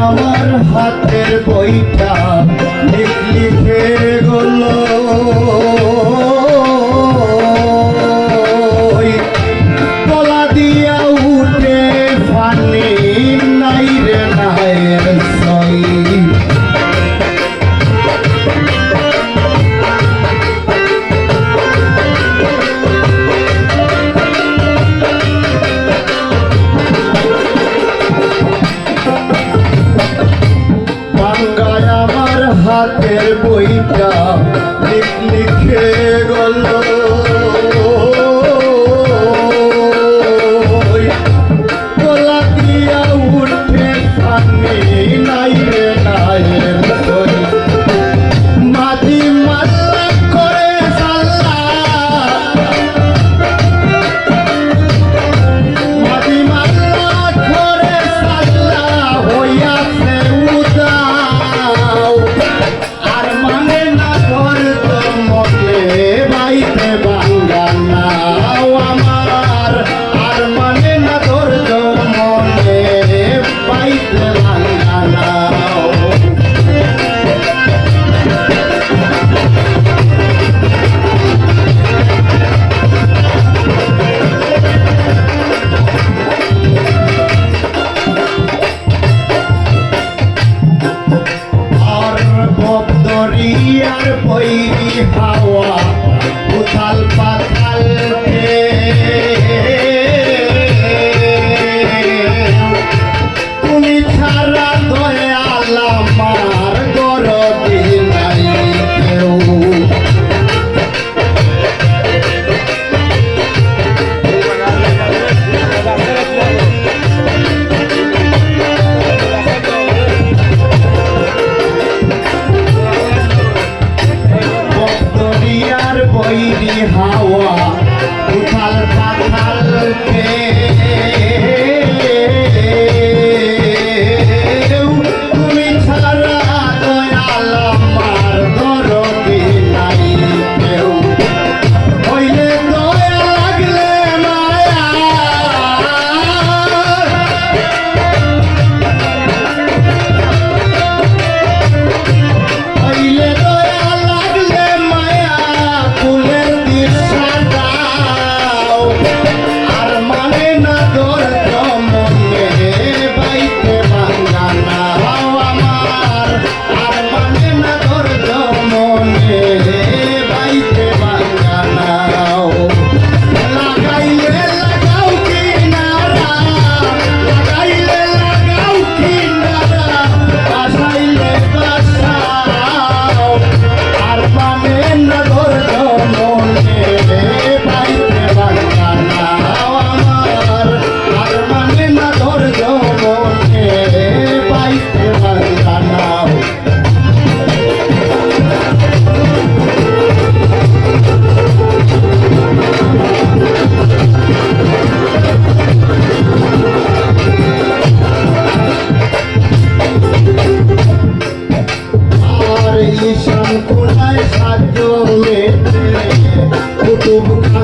আমার হাতের বইটা হাতের বইটা আর পৈরি হাওয়া উথাল পাথাল Oh,